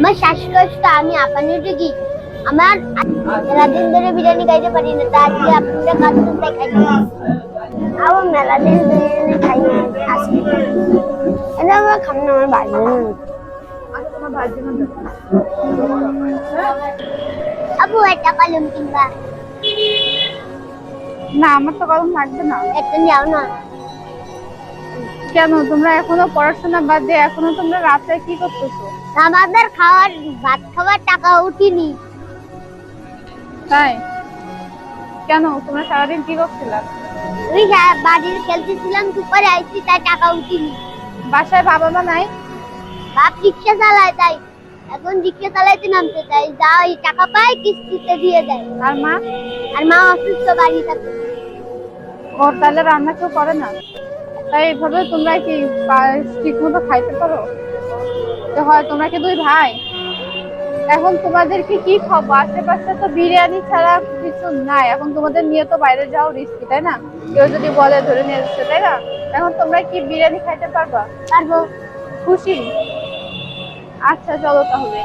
আমার শ্বাসকষ্ট আমি আপনার কি আমার মেলা দিন ধরে বিরিয়ানি খাইতে পারি না তা আজকে আপনাদের কাছে তাই খাইতে আমার মেলা দিন বিরিয়ানি খাই না আজকে। এটা আমার খাম না আমার বাড়ি। আবু একটা কলম কিনবা। না আমার তো কলম লাগবে না। একটা যাও না। কেন? তোমরা এখনও পড়াশোনা বাদ দিয়ে এখনও তোমরা রাতে কি করতেছো? আমাদের খাওয়ার ভাত খাওয়ার টাকা উঠিনি। তাই? কেন? তোমরা সারাদিন কি করছিলা? ওই যা- বাড়ির খেলতেছিলাম দুপুরে আইছি তাই টাকা উঠিনি। বাসায় বাবা মা নাই? বাপ রিক্সা চালায় তাই। এখন রিক্সা চালাইতে নামতে চাই যা ওই টাকা পায় কিস্তিতে দিয়ে দেয়। আর মা? আর মা অসুস্থ বাড়ি থাকে ওর তাহলে রান্না কেউ করে না? তাই এইভাবে তোমরা কি ঠিক মতো খাইতে পারো? তো হয় তোমরা কি দুই ভাই? এখন তোমাদেরকে কি কি খাব? আশেপাশে তো বিরিয়ানি ছাড়া কিছু নাই। এখন তোমাদের নিয়ে তো বাইরে যাও রিস্কি তাই না? কেউ যদি বলে ধরে নিয়ে যাচ্ছে তাই না? এখন তোমরা কি বিরিয়ানি খাইতে পারবা? পারব। খুশি? আচ্ছা চলো তাহলে।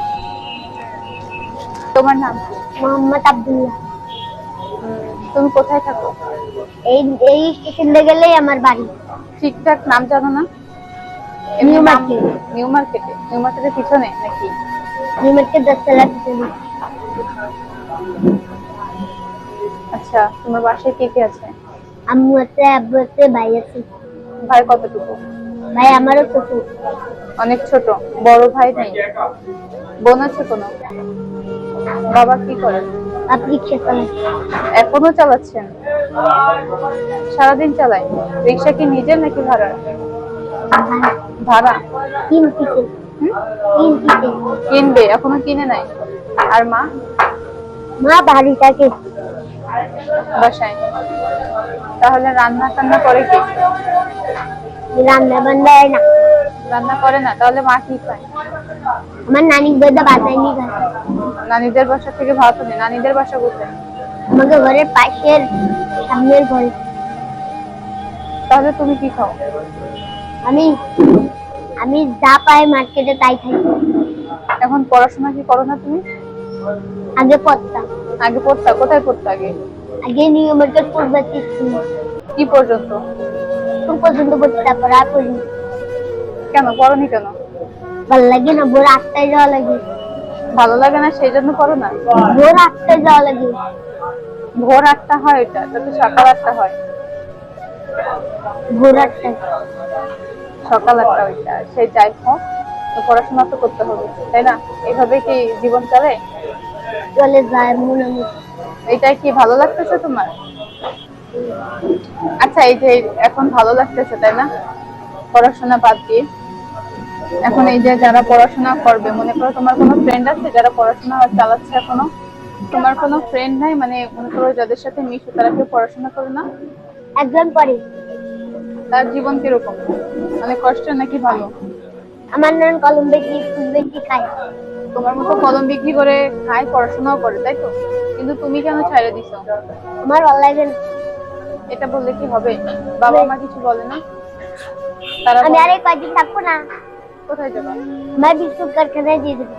তোমার নাম মোহাম্মদ আব্দুল্লাহ। তুমি কোথায় থাকো? এই এই স্টেশনে গেলেই আমার বাড়ি। ঠিকঠাক নাম জানো না? New Market. নিউ মার্কেটে। নিউ মার্কেটের পিছনে নাকি? নিউমার্কেট দশতলা পিছনে আচ্ছা তোমার বাসায় কে কে আছে? আম্মু আছে আব্বু আছে ভাই আছে। ভাই কতটুকু? ভাই আমারও ছোট। অনেক ছোট। বড় ভাই নেই? বোন আছে কোনো? বাবা কি করে? বাপ রিক্সা এখনও চালাচ্ছেন? সারাদিন চালায় রিক্সা কি নিজের নাকি ভাড়া? ভাড়া। কিনবে এখনও কিনে নাই। আর মা? মা বাড়ি থাকে। বাসায়। তাহলে রান্না টান্না করে কি? রান্না বান্নায় না। রান্না করে না তাহলে মা কি খায়? আমার নানি বেদা বাসায় নিয়ে গেছে নানিদের বাসা থেকে ভাত নেই নানিদের বাসা কোথায়? আমাকে ঘরের পাশের সামনের ঘরে। তাহলে তুমি কি খাও? আমি আমি যা পাই মার্কেটে তাই খাই। এখন পড়াশোনা কি করো না তুমি? আগে পড়তাম। আগে পড়তা কোথায় পড়তা আগে? আগে নিউ মার্কেট স্কুল কি পর্যন্ত? স্কুল পর্যন্ত পড়তে তারপর আর পড়ি কেন? পড়নি কেন? ভালো লাগে না ভোর আটটায় যাওয়া লাগে। ভালো লাগে না সেই জন্য করো না? ভোর আটটায় যাওয়া লাগে। ভোর আটটা হয় এটা এটা তো সকাল আটটা হয়। ভোর আটটায়। সকাল আটটা ওইটা সেই যাই হোক তো পড়াশোনা তো করতে হবে তাই না? এইভাবে কি জীবন চলে? চলে যায় মনে এটাই কি ভালো লাগতেছে তোমার? আচ্ছা এই যে এখন ভালো লাগতেছে তাই না? পড়াশোনা বাদ দিয়ে। এখন এই যে যারা পড়াশোনা করবে মনে করো তোমার কোনো ফ্রেন্ড আছে যারা পড়াশোনা চালাচ্ছে এখনও? তোমার কোনো ফ্রেন্ড নাই? মানে মনে করো যাদের সাথে মিশো তারা কেউ পড়াশোনা করে না? একজন পরে তার জীবন কীরকম? মানে কষ্ট নাকি ভালো? আমার নাম কলম ফুল বেশি খায়? তোমার মতো কলম বিক্রি করে খায়? পড়াশোনাও করে তাই তো? কিন্তু তুমি কেন ছাড়ে দিছো? আমার ভালো লাগে না। এটা বললে কি হবে? বাবা মা কিছু বলে না? তারা আমি আর এই কয়দিন থাকব না। কোথায় যাবা? আমার বিস্কুট কারখানায় দিয়ে দেবো।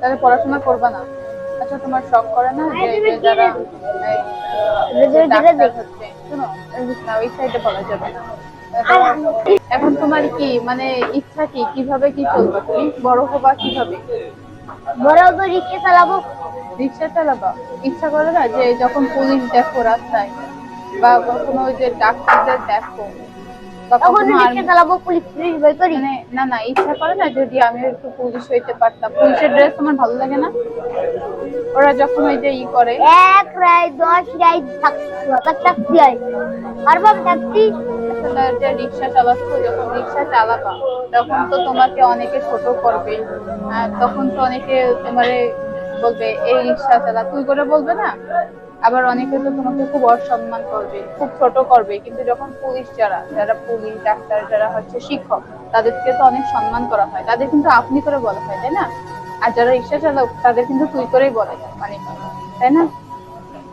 তাহলে পড়াশোনা করবা না। আচ্ছা তোমার শখ করে না যে যারা এই, রোজ রোজ ডাক্তার হচ্ছে। শোনো না ওই সাইডে বলা যাবে না। এখন তোমার কি মানে ইচ্ছা কি? কীভাবে কি চলবে তুমি? বড় হবা কীভাবে? বড় করে রিক্সা চালাবো। রিক্সা চালাবা? ইচ্ছা করে না যে যখন পুলিশ দেখো রাস্তায় বা কখনো ওই যে ডাক্তারদের দেখো তখন রিক্সা চালাবো পুলিশ পুলিশ করি মানে না না ইচ্ছা করে না যদি আমি একটু পুলিশ হইতে পারতাম। পুলিশের ড্রেস তোমার ভালো লাগে না। ওরা যখন ওই যে ই করে। এক রায় দশ রায় থাকতে হয় আসলে যে রিক্সা চালাচ্ছ যখন রিক্সা চালাবা তখন তো তোমাকে অনেকে ছোট করবে। আর তখন তো অনেকে তোমারে বলবে এই রিক্সা চালা। তুই করে বলবে না? আবার অনেকে তো তোমাকে খুব অসম্মান করবে, খুব ছোট করবে, কিন্তু যখন পুলিশ যারা যারা পুলিশ, ডাক্তার যারা হচ্ছে শিক্ষক, তাদেরকে তো অনেক সম্মান করা হয়। তাদের কিন্তু আপনি করে বলা হয়, তাই না? আর যারা রিক্সা চালক, তাদের কিন্তু তুই করেই বলে মানে তাই না?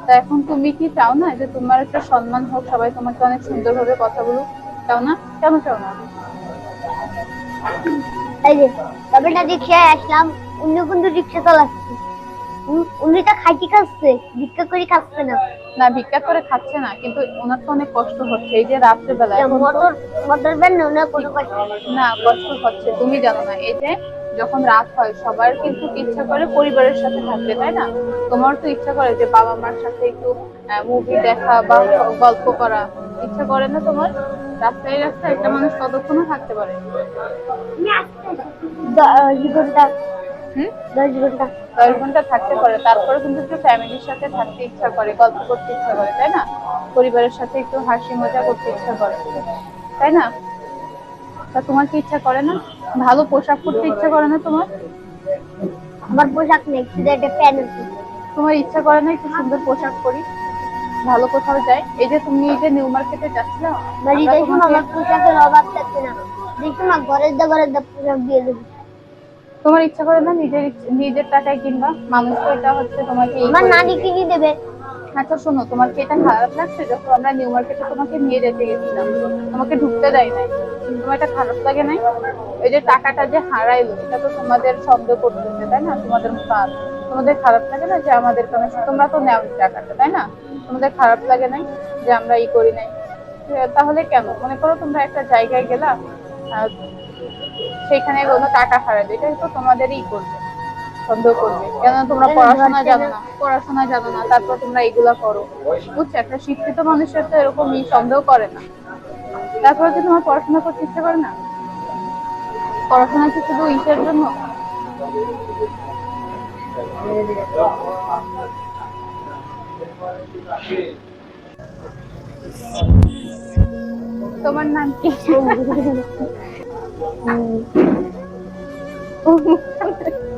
তা এখন তুমি কি চাও না যে তোমার একটা সম্মান হোক, সবাই তোমাকে অনেক সুন্দরভাবে কথা বলুক? চাও না? কেন চাও না? তবে না রিক্সায় আসলাম উনি কিন্তু রিক্সা চালাচ্ছে। উনি- উনি তো খাইতে খাচ্ছে ভিক্ষা করে খাচ্ছে না। না ভিক্ষা করে খাচ্ছে না কিন্তু ওনার তো অনেক কষ্ট হচ্ছে। এই যে রাত্রেবেলা এখন তো- মোটর মোটর ভ্যান না কোনো কষ্ট না কষ্ট হচ্ছে তুমি জানো না। এই যে যখন রাত হয় সবার কিন্তু ইচ্ছা করে পরিবারের সাথে থাকতে তাই না? তোমার তো ইচ্ছা করে যে বাবা মার সাথে একটু মুভি দেখা বা গল্প করা। ইচ্ছা করে না তোমার? রাস্তায় রাস্তায় একটা মানুষ কতক্ষণও থাকতে পারে? হুম? দশ ঘণ্টা। দশ ঘণ্টা থাকতে পারে। তারপরে কিন্তু একটু ফ্যামিলির সাথে থাকতে ইচ্ছা করে গল্প করতে ইচ্ছা করে তাই না? পরিবারের সাথে একটু হাসি মজা করতে ইচ্ছা করে তাই না? তা তোমার কি ইচ্ছা করে না? ভালো পোশাক পরতে ইচ্ছা করে না তোমার? আমার পোশাক নেই শুধু একটা প্যান্ট তোমার ইচ্ছা করে না একটু সুন্দর পোশাক পরি? ভালো কোথাও যাই এই যে তুমি এই যে নিউ মার্কেটে যাচ্ছিলাম বাড়ি আমরা আমার পোশাকের অভাব থাকছে না। দেখুন না ঘরের দা ঘরের দা পোশাক দিয়ে দেবো। তোমার ইচ্ছা করে না নিজের নিজের টাকায় কিনবা। মানুষ তো এটা হচ্ছে তোমাকে আমার নানি কিনে দেবে। আচ্ছা শোনো তোমার কি এটা খারাপ লাগছে যখন আমরা নিউ মার্কেটে তোমাকে নিয়ে যেতে গেছিলাম। তোমাকে ঢুকতে দেয় নাই। তোমার এটা খারাপ লাগে নাই। ওই যে টাকাটা যে হারাইলো এটা তো তোমাদের সন্দেহ করতেছে তাই না? তোমাদের কাজ তোমাদের খারাপ লাগে না যে আমাদের কারণে? তোমরা তো নেও টাকাটা তাই না? তোমাদের খারাপ লাগে নাই যে আমরা ই করি নাই। তাহলে কেন? মনে করো তোমরা একটা জায়গায় গেলা সেখানে কোনো টাকা হারাইলো এটা তো তোমাদেরই করবে সন্দেহ করবে। কেন তোমরা পড়াশোনা জানো না পড়াশোনা জানো না তারপর তোমরা এগুলা করো। বুঝছ? একটা শিক্ষিত মানুষের তো এরকম ই সন্দেহ করে না। তারপরে কি তোমার পড়াশোনা করতে ইচ্ছে করে না? পড়াশোনা কি শুধু ইসের জন্য? তোমার নাম কি?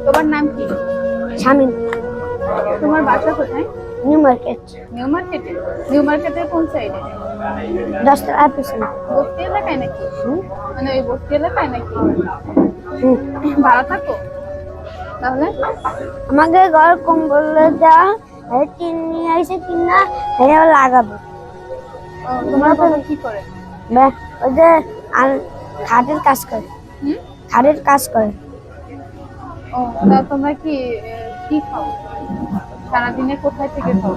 তোমার নাম কি? স্বামী তোমার বাসা কোথায়? New Market. নিউ মার্কেটে? নিউ মার্কেটের কোন সাইডে দশটা পিছনে বস্তি এলাকায় নাকি? মানে ওই বস্তি এলাকায় নাকি। ভাড়া থাকো। তাহলে? আমাকে ঘর কম্বল দেওয়া এই টিন নিয়ে এসে টিন না এটা লাগাবো। তোমার বাবা কি করে? ওই যে আর খাটের কাজ করে। খাটের কাজ করে। ও তা তোমরা কি কি খাও? সারাদিনে কোথায় থেকে খাও?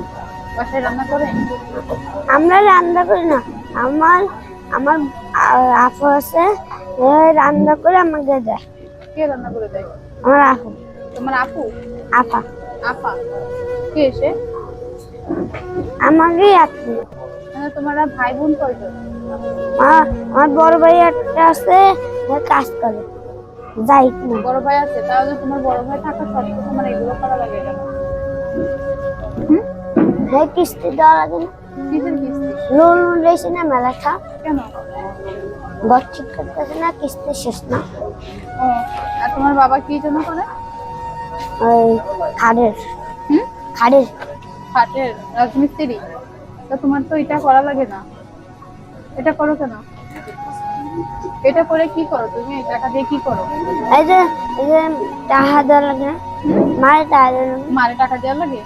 বাসায় রান্না করে? আমরা রান্না করি না। আমার আমার আ- আপু আছে রান্না করে আমাকে দেয়। কে রান্না করে দেয়? আমার আপু। তোমার আপু? আপা। আপা। কে এসে আমাকে আপু। তোমার ভাই বোন কয়জন? আমার বড় ভাই একটা আছে কাজ করে। যাই না বড় ভাই আছে তাহলে তোমার বড় ভাই থাকা সত্ত্বেও তোমার এগুলো করা লাগে হুম? হ্যাঁ কিস্তি দেওয়া লাগে না। লোন রয়েছে না মেলাটা কেন? ঘর ঠিক করতেছে না কিস্তি শেষ না। আর তোমার বাবা কি জন্য করে? ওই খাড়ের হুম? খাড়ের খাটের রাজমিস্ত্রি। তা তোমার তো এটা করা লাগে না। এটা করো কেন? এটা করে কি করো তুমি? টাকা দিয়ে কি করো? এই যে এই যে টাকা দেওয়া লাগে। না মায়ের টাকা দেওয়া লাগে। মারে টাকা দেওয়া লাগে?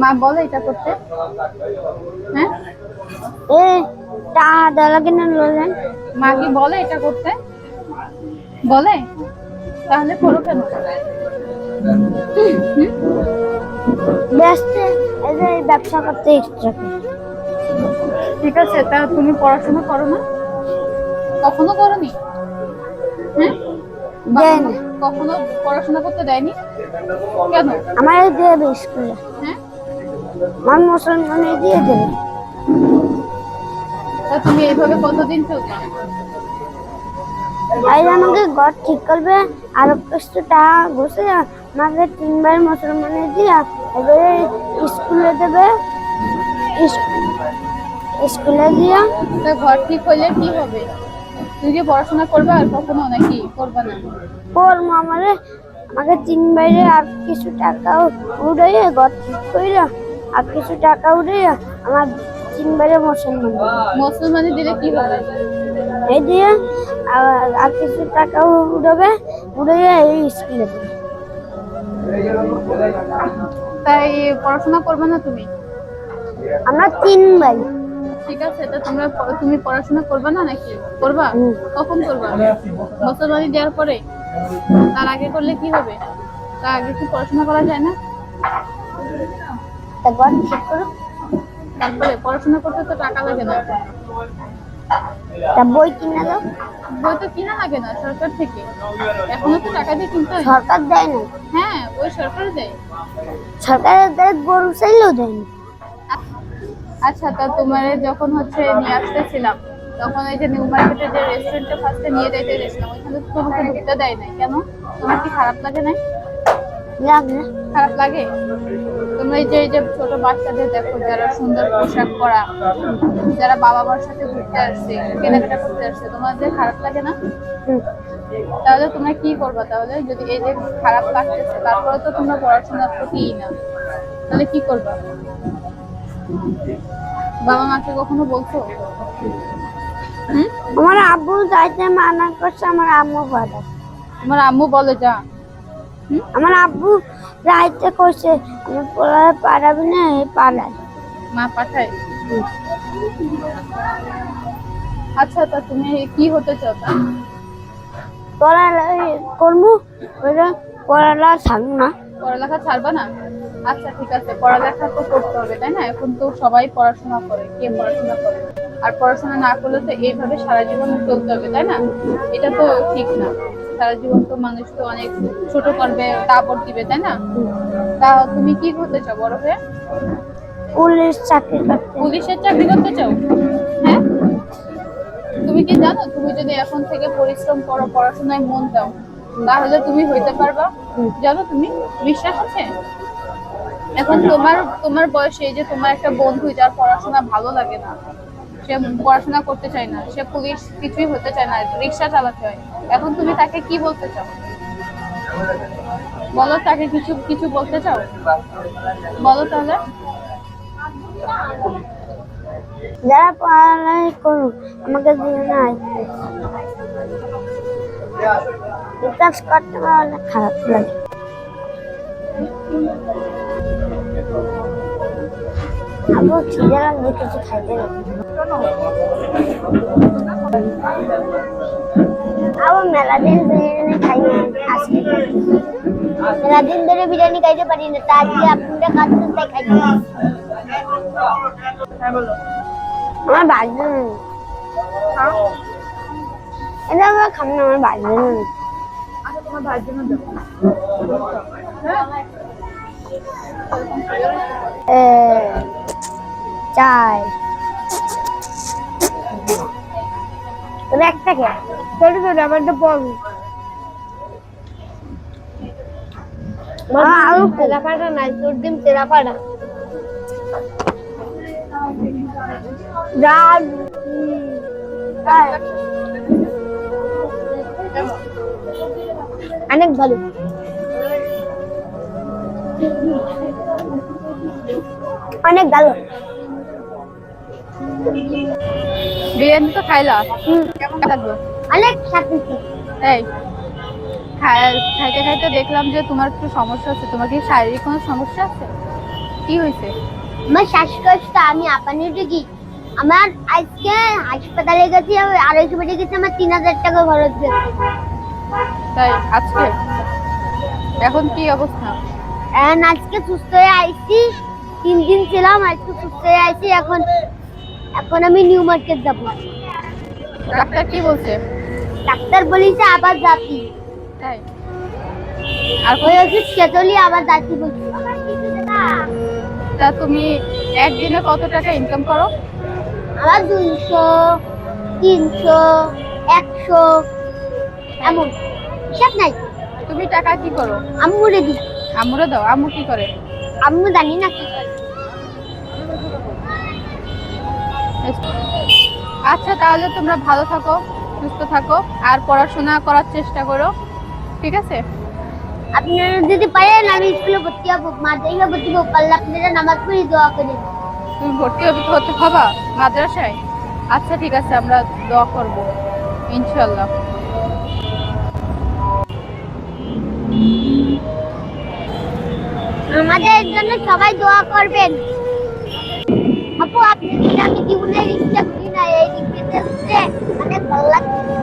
মা বলে এটা করতে। হ্যাঁ? এই টাকা দেওয়া লাগে না লোন মা কি বলে এটা করতে? বলে? তাহলে করো কেন? ব্যস্ত এই যে ব্যবসা করতে ইচ্ছা করে। ঠিক আছে তা তুমি পড়াশোনা করো না? কখনো করনি? হ্যাঁ দেয় না। কখনো পড়াশোনা করতে দেয়নি? কেন? আমার দেবে স্কুলে। হ্যাঁ? আমার মুসলমানে দিয়ে দেবে তা তুমি এইভাবে কতদিন চলবে? এই আমাকে ঘর ঠিক করবে আর কিছু টাকা বসে আমাকে তিনবার মুসলমানে দিয়া এবারে স্কুলে দেবে। ইস- স্কুলে দিয়া তা ঘর ঠিক হইলে কি হবে? তুই যে পড়াশোনা করবে আর কখনো নাকি করবে না? ওর মামারে আমাকে তিন বাইরে আর কিছু টাকা উড়াইয়ে ঘর ঠিক কইরা আর কিছু টাকা উড়াইয়া আমার তিন বাইরে মুসলমান। মুসলমানি দিলে কি হবে? এই দিয়ে আর আর কিছু টাকা উড়াবে উড়াইয়া এই স্কুলে তাই পড়াশোনা করবে না তুমি? আমরা তিন ভাই ঠিক আছে তা তোমরা তুমি পড়াশোনা করবে না নাকি? করবা? কখন করবা? মুসলমানি দেওয়ার পরে? তার আগে করলে কি হবে? তার আগে কি পড়াশোনা করা যায় না? তারপর পড়াশোনা করতে তো টাকা লাগে না। বই কিনে দাও বই তো কিনা লাগে না সরকার থেকে। এখনও তো টাকা দিয়ে কিনতে সরকার দেয় না। হ্যাঁ ওই সরকার দেয়। সরকারের দেয় গরু চাইলেও দেয় না। আচ্ছা তা তোমার যখন হচ্ছে নিয়ে আসতেছিলাম তখন ওই যে নিউ মার্কেটের যে রেস্টুরেন্টে ফার্স্টে নিয়ে যেতে গেছিলাম ওইখানে তো তোমাকে ঢুকতে দেয় নাই। কেন? তোমার কি খারাপ লাগে না খারাপ লাগে? তোমরা এই যে এই যে ছোট বাচ্চাদের দেখো যারা সুন্দর পোশাক পরা যারা বাবা মার সাথে ঘুরতে আসছে কেনাকাটা করতে আসছে তোমাদের খারাপ লাগে না? তাহলে তোমরা কি করবা তাহলে? যদি এই যে খারাপ লাগতেছে তারপরে তো তোমরা পড়াশোনার প্রতিই না। তাহলে কি করবা? বাবা মাকে কখনো বলছো? আমার আব্বু যাইতে মানা করছে আমার আম্মু বাধা তোমার আম্মু বলে যা। আমার আব্বু যাইতে করছে আমি পড়ায় পারাবি না পাড়ায় মা পাঠায়? আচ্ছা তা তুমি কি হতে চাও তা? পড়া করব পড়ালা থাকব না। পড়ালেখা ছাড়বা না? আচ্ছা ঠিক আছে পড়ালেখা তো করতে হবে তাই না? এখন তো সবাই পড়াশোনা করে কে পড়াশোনা করে? আর পড়াশোনা না করলে তো এইভাবে সারা জীবন চলতে হবে তাই না? এটা তো ঠিক না। সারা জীবন তো মানুষ তো অনেক ছোট করবে তারপর দিবে তাই না? তা তুমি কি করতে চাও বড় হয়ে? পুলিশ চাকরি করতে। পুলিশের চাকরি করতে চাও? হ্যাঁ? তুমি কি জানো তুমি যদি এখন থেকে পরিশ্রম করো পড়াশোনায় মন দাও তাহলে তুমি হইতে পারবা? জানো তুমি? বিশ্বাস আছে? এখন তোমার তোমার বয়সে এই যে তোমার একটা বন্ধু যার পড়াশোনা ভালো লাগে না, সে পড়াশোনা করতে চায় না, সে পুলিশ কিছুই হতে চায় না, রিক্সা চালাতে হয়, এখন তুমি তাকে কি বলতে চাও? বলো তাকে কিছু কিছু বলতে চাও? বলো তাহলে। যারা পড়ালেখা করুক আমাকে দিয়ে না বিকাশ করতে পারলে খারাপ লাগে। আবু খিদে লাগবে কিছু খাইতে লাগবে আবু মেলা দিন বিরিয়ানি খাই না আজকে। মেলা দিন ধরে বিরিয়ানি খাইতে পারি না তা আজকে আপনাদের কাছে তাই খাইতে হ্যাঁ আমার বাজবে না। এটা আমার খাম না আমার বাজবে না। আচ্ছা তোমার জন্য দেবো হ্যাঁ চাই। তবে একটা কে ছোট ছোট আমার তো বড় আরও তেলাপাটা নাই তোর দিন তেলাপাটা। অনেক ভালো। অনেক ভালো। বিরিয়ানি তো খাইলা? কেমন লাগল? অনেক এই খাই- খাইতে খাইতে দেখলাম যে তোমার একটু সমস্যা আছে। তোমার কি শারীরিক কোনো সমস্যা আছে? কি হয়েছে? আমার শ্বাসকষ্ট আমি আপানি ঢুকি আমার আজকে হাসপাতালে গেছি আড়াইশো বেড়ে গেছে আমার তিন হাজার টাকা খরচ গেছে তাই আজকে? এখন কি অবস্থা? এখন আজকে সুস্থ হয়ে আইছি তিন দিন ছিলাম আজকে সুস্থ হয়ে আইছি এখন এখন আমি নিউ মার্কেট যাব। ডাক্তার কি বলছে? ডাক্তার বলেছে আবার যাতি তাই? আর ওই ওষুধ খেতলি আবার যাতি বলছে। তা? তুমি একদিনে কত টাকা ইনকাম করো? আমার দুইশো তিনশো একশো এমন। হিসাব নাই। তুমি টাকা কি করো? আম্মুরে দিই। আম্মুরে দাও আম্মু কি করে? আম্মু জানি না কি আচ্ছা তাহলে তোমরা ভালো থাকো সুস্থ থাকো আর পড়াশোনা করার চেষ্টা করো ঠিক আছে? আপনারা যদি পারেন আমি স্কুলে ভর্তি হব। মাদ্রাসা ভর্তি হব পারলে আপনারা নামাজ পড়ি দোয়া করে। তুমি ভর্তি হতে হতে হবা? মাদ্রাসায়? আচ্ছা ঠিক আছে আমরা দোয়া করব ইনশাল্লাহ আমাদের জন্য সবাই দোয়া করবেন। আপু আপনি জীবনে রিক্সা করি না এই রিক্সাতে উঠে ভালো লাগছে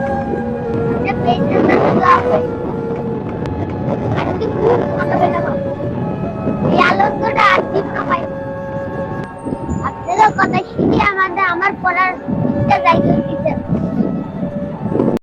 কথা শুনে আমাদের আমার পড়ার ইচ্ছা জায়গা